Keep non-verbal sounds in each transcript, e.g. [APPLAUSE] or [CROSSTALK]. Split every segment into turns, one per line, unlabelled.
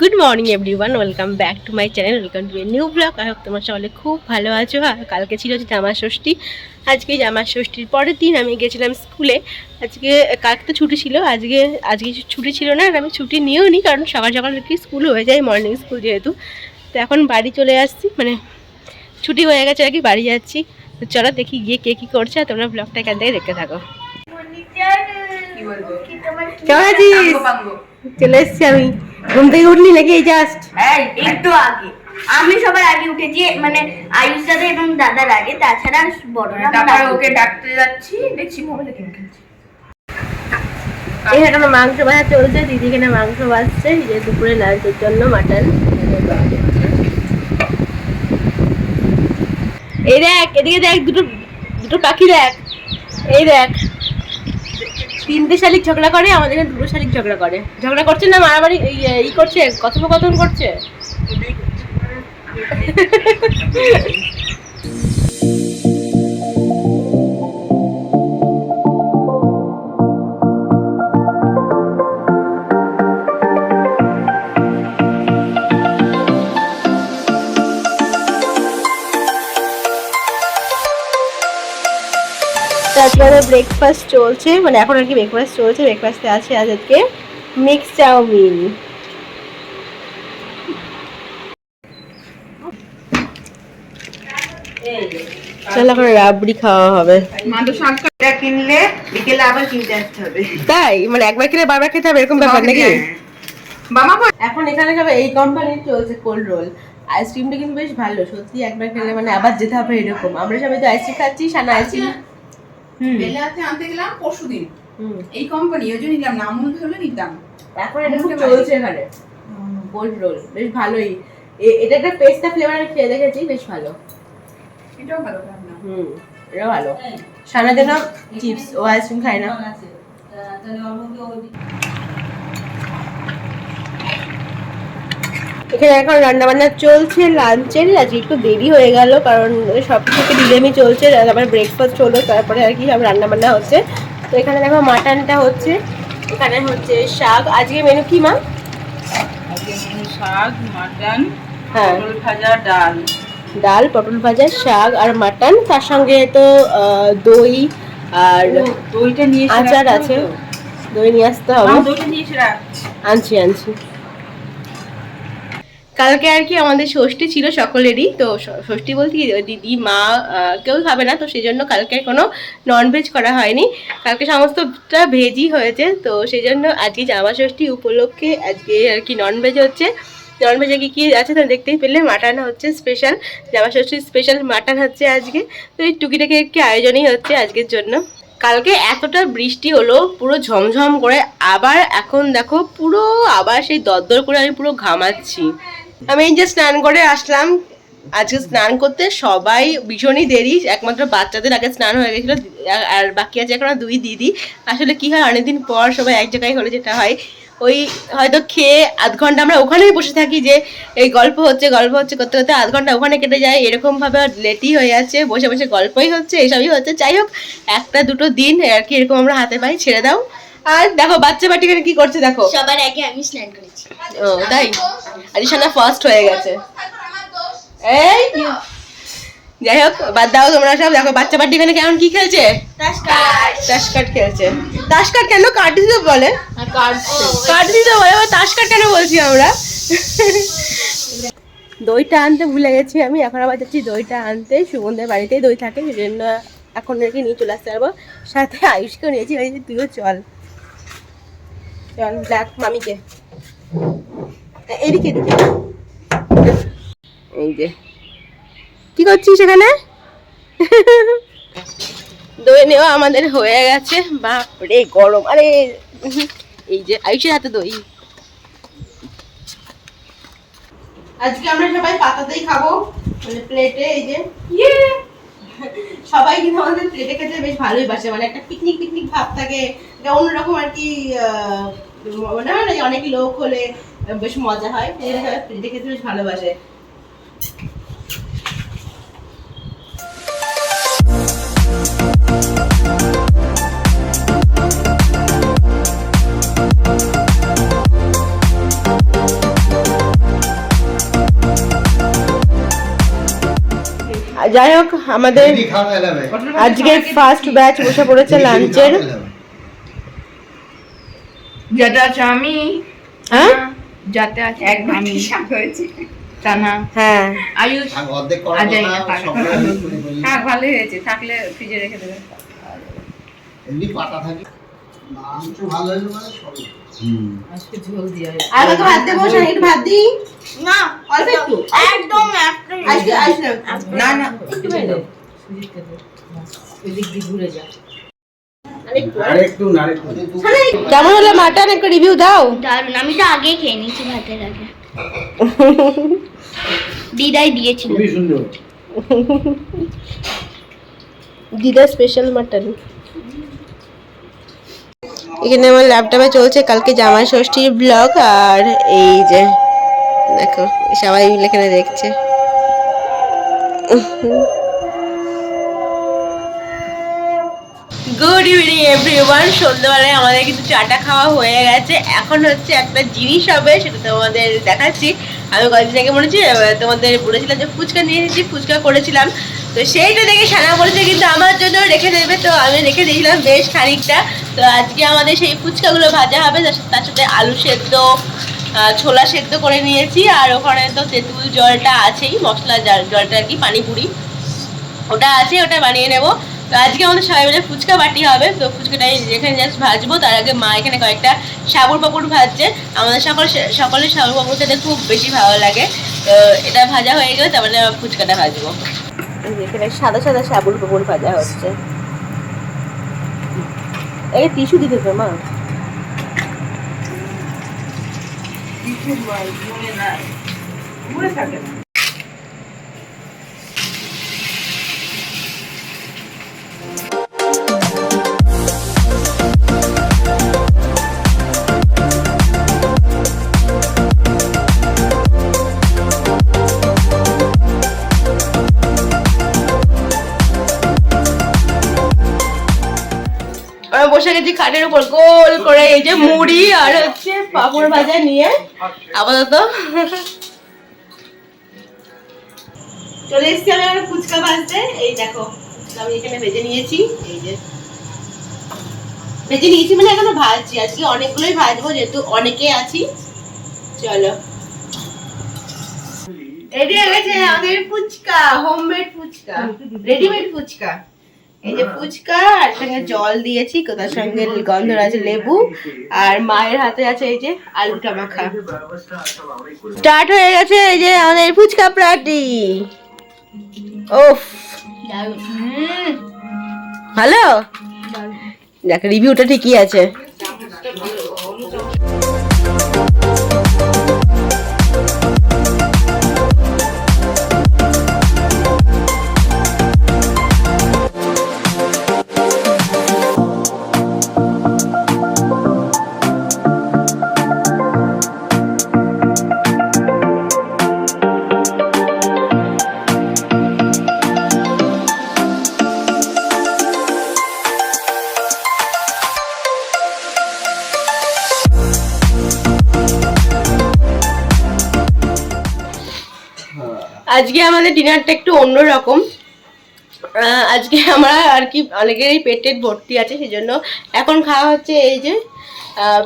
Good morning everyone welcome back to my channel welcome to a new blog I hope তোমার সকলে খুব ভালো আছো। আর কালকে ছিল হচ্ছে জামা ষষ্ঠী। আজকে জামা ষষ্ঠীর পরের দিন আমি গেছিলাম স্কুলে। আজকে কালকে তো ছুটি ছিল। আজকে আজকে ছুটি ছিল না আর আমি ছুটি নিয়েও নি কারণ সকাল সকাল কি স্কুল হয়ে যায় মর্নিং স্কুল যেহেতু। তো এখন বাড়ি চলে আসছি। মানে ছুটি হয়ে গেছে আর কি বাড়ি যাচ্ছি। তো চলো দেখি গিয়ে কে কী করছে আর তোমরা ব্লগটা এখান থেকে দেখতে থাকো। কেমন আছিস? চলে এসছি আমি। ঘুম থেকে উঠলি নাকি এই জাস্ট
এই একটু আগে। আমি সবার আগে উঠেছি মানে আয়ুষ দাদা এবং দাদার আগে তাছাড়া বড়রা
তারপরে ওকে ডাকতে যাচ্ছি দেখছি মোবাইলে গেম খেলছে।
এখানে মাংস ভাজা চলছে দিদি এখানে মাংস ভাজছে এই যে দুপুরে লাঞ্চের জন্য মাটন। এই দেখ এদিকে দেখ দুটো দুটো পাখি দেখ। এই দেখ। তিনটে শালিক ঝগড়া করে আমাদের এখানে দুটো শালিক ঝগড়া করে। ঝগড়া করছে না মারামারি এই ই করছে কথোপকথন করছে? [LAUGHS] তারপরে ব্রেকফাস্ট চলছে মানে এখন আর কি ব্রেকফাস্ট চলছে ব্রেকফাস্টে আছে আজকে মিক্স চাউমিন। চলো এখন রাবড়ি খাওয়া হবে।
কিনলে বিকেলে আবার কিনতে আসতে হবে।
তাই? মানে একবার খেলে বারবার খেতে হবে এরকম ব্যাপার নাকি?
বাবা কই?
এখন এখানে খাবে এই কোম্পানির চলছে কোল্ড রোল আইসক্রিমটা কিন্তু বেশ ভালো সত্যি একবার খেলে মানে আবার যেতে হবে এরকম। আমরা সবাই তো আইসক্রিম খাচ্ছি সানা আইসক্রিম
বেলাতে আনতে গেলাম পরশু
দিন
এই কোম্পানি ওই জন্য নিলাম নাম হলে নিতাম।
এখন এটা খুব চলছে এখানে। গোল্ড রোল বেশ ভালোই। এটা একটা পেস্তা ফ্লেভার আমি খেয়ে দেখেছি বেশ ভালো।
এটাও ভালো
হুম এটা ভালো। সামনে জন্য চিপস ও আইসক্রিম খায় না। এখানে এখন রান্না বান্না চলছে লাঞ্চের আজকে একটু দেরি হয়ে গেল কারণ সব থেকে ডিলেমি চলছে আবার ব্রেকফাস্ট হলো তারপরে আর কি সব রান্না বান্না হচ্ছে। তো এখানে দেখো মাটনটা হচ্ছে এখানে হচ্ছে শাক। আজকে মেনু কি মা?
শাক মাটন
হ্যাঁ।
পটল ভাজা ডাল।
ডাল পটল ভাজা শাক আর মাটন। তার সঙ্গে তো দই আর
দইটা নিয়ে
আচার আছে। দই নিয়ে আসতে। হবে। আনছি আনছি। কালকে আর কি আমাদের ষষ্ঠী ছিল সকলেরই, তো ষষ্ঠী বলতে দিদি, মা কেউ খাবে না, তো সেই জন্য কালকে কোনো ননভেজ করা হয়নি। কালকে সমস্তটা ভেজই হয়েছে, তো সেই জন্য আজকে জামা ষষ্ঠী উপলক্ষে আজকে আর কি ননভেজ হচ্ছে। ননভেজে কি কি আছে তো দেখতেই পেলে, মাটন হচ্ছে স্পেশাল জামা ষষ্ঠীর স্পেশাল মাটন হচ্ছে আজকে। তো এই টুকিটাকি একটি আয়োজনই হচ্ছে আজকের জন্য। কালকে এতটা বৃষ্টি হলো, পুরো ঝমঝম করে। আবার এখন দেখো, পুরো আবার সেই দরদর করে আমি পুরো ঘামাচ্ছি। আমি এই যে স্নান করে আসলাম। আজকে স্নান করতে সবাই ভীষণই দেরি। একমাত্র বাচ্চাদের আগে স্নান হয়ে গেছিল। আর- বাকি আছে এখন দুই দিদি। আসলে কি হয়, অনেকদিন পর সবাই এক জায়গায় হলে যেটা হয় ওই হয়তো খেয়ে আধ ঘণ্টা আমরা ওখানেই বসে থাকি যে এই গল্প হচ্ছে গল্প হচ্ছে করতে করতে আধ ঘণ্টা ওখানে কেটে যায়। এরকম ভাবে লেটই হয়ে যাচ্ছে বসে বসে গল্পই হচ্ছে এসবই হচ্ছে। যাই হোক একটা দুটো দিন আর কি এরকম আমরা হাতে পাই ছেড়ে দাও। আর দেখো বাচ্চা বাটি এখানে কি করছে দেখো।
সবার আগে আমি স্নান করেছি।
ও তাই? আরিশানা ফার্স্ট হয়ে গেছে। এই যাই হোক বাদ দাও তোমরা সব। দেখো বাচ্চা বাটি এখানে কেমন কি খেলছে? তাস কাট খেলছে। তাস কাট কেন? কাঠ দিতে বলে। কাঠ দিতে। বলে। তাস কাট কেন বলছি আমরা? দইটা আনতে ভুলে গেছি আমি। এখন আবার যাচ্ছি দইটা আনতে। সুগন্ধের বাড়িতেই দই থাকে সেই জন্য এখন রেখে নিয়ে চলে আসতে পারব। সাথে আয়ুষকেও নিয়েছি। যে তুইও চল। চল দেখ মামিকে। এদিকে এদিকে। এই যে। কি করছিস এখানে? দই নেওয়া আমাদের হয়ে গেছে। বাপরে গরম। আরে এই যে আয়ুষের হাতে দই। আজকে আমরা সবাই পাতাতেই খাব। মানে প্লেটে এই যে। ইয়ে সবাই কিন্তু আমাদের প্লেটে খেতে বেশ ভালোই বাসে। মানে একটা পিকনিক পিকনিক ভাব থাকে। এটা অন্যরকম আর কি আহ, মনে হয় না অনেক লোক হলে বেশ মজা হয়। প্লেটে খেতে বেশ ভালোবাসে। যাই হোক আমাদের আজকে ফার্স্ট ব্যাচ বসে পড়েছে লাঞ্চের
যাতে আছে আমি
হ্যাঁ?
যাতে আছে এক ভাটি হয়েছে? টানা।
হ্যাঁ।
আয়ুষ না
করে।
হ্যাঁ ভালোই হয়েছে থাকলে ফ্রিজে রেখে দেবে
এমনি পাতা থাকে। মাংস ভালো হয়েছে মানে
কেমন হলো মাটন? একটা রিভিউ দাও।
দারুণ আমি তো আগে খেয়ে নিয়েছি ভাতের আগে। [LAUGHS] দিদাই দিয়েছিল।
খুবই সুন্দর।
দিদা স্পেশাল মাটন এখানে আমার ল্যাপটপে চলছে কালকে জামাই ষষ্ঠীর ব্লগ আর এই যে দেখো সবাই মিলে এখানে দেখছে। গুড ইভিনিং এভরিওয়ান সন্ধ্যাবেলায় আমাদের কিন্তু চাটা খাওয়া হয়ে গেছে। এখন হচ্ছে একটা জিনিস হবে সেটা তোমাদের দেখাচ্ছি। আমি কয়েকদিন আগে হচ্ছে তোমাদের বলেছিলাম যে ফুচকা নিয়ে এসেছি, ফুচকা করেছিলাম। তো সেইটা দেখে সানা বলেছে, কিন্তু আমার জন্য রেখে দেবে, তো আমি রেখে দিয়েছিলাম বেশ খানিকটা। তো আজকে আমাদের সেই ফুচকাগুলো ভাজা হবে, তার সাথে- আলু সেদ্ধ ছোলা সেদ্ধ করে নিয়েছি, আর ওখানে তো তেঁতুল জলটা আছেই, মশলা জল- জলটা আর কি, পানিপুরি। ওটা আছে, ওটা বানিয়ে নেব। তো আজকে আমাদের সবাই মিলে ফুচকা বাটি হবে। তো ফুচকাটা এই যেখানে জাস্ট ভাজবো, তার আগে মা এখানে কয়েকটা সাবুর পাপড় ভাজছে। আমাদের সকল সকলের সাবুর পাপড় খেতে খুব বেশি ভালো লাগে। তো এটা ভাজা হয়ে গেলে তারপরে ফুচকাটা ভাজবো। এখানে সাদা সাদা সাবুর পাপড় ভাজা হচ্ছে। এই টিস্যু দিতে তো মা।
মনে থাকে না।
খাটের উপর গোল করে এই যে মুড়ি আর হচ্ছে পাপড় ভাজা নিয়ে আপাতত। চলে এসেছি আমি আমার ফুচকা ভাজতে। এই দেখো আমি এখানে ভেজে নিয়েছি। এই যে। ভেজে নিয়েছি মানে এখনও ভাজছি। আজকে অনেকগুলোই ভাজবো, যেহেতু অনেকে আছি। চলো। রেডি হয়ে গেছে আমাদের ফুচকা হোমমেড ফুচকা রেডিমেড ফুচকা। এই যে ফুচকা আর সঙ্গে জল দিয়েছি তার সঙ্গে গন্ধরাজ লেবু আর মায়ের হাতে আছে এই যে আলুটা মাখা স্টার্ট হয়ে গেছে এই যে আমাদের ফুচকা পার্টি ওফ ভালো? দেখ রিভিউটা ঠিকই আছে। আজকে আমাদের ডিনারটা একটু অন্যরকম। আজকে আমরা আর কি অনেকেরই পেটের ভর্তি আছে সেই জন্য এখন খাওয়া হচ্ছে এই যে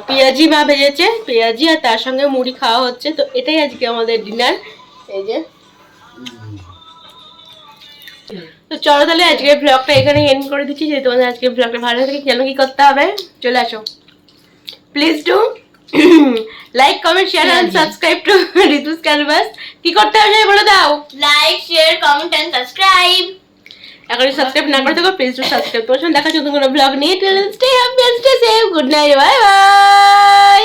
পেঁয়াজি মা ভেজেছে পেঁয়াজি আর তার সঙ্গে মুড়ি খাওয়া হচ্ছে। তো এটাই আজকে আমাদের ডিনার এই যে। তো চলো তাহলে আজকের ব্লগটা এখানে এন্ড করে দিচ্ছি যে তোমাদের আজকে ব্লগটা ভালো লাগে কেন কি করতে হবে? চলে আসো। Please do like comment share and subscribe to Ritu's canvas কি করতে হবে বলে দাও?
Like share comment and subscribe
এখন সাবস্ক্রাইব না করে থাকো প্লিজ টু সাবস্ক্রাইব তোমার সঙ্গে দেখা হচ্ছে কোনো ব্লগ নিয়ে। Stay happy stay safe good night bye bye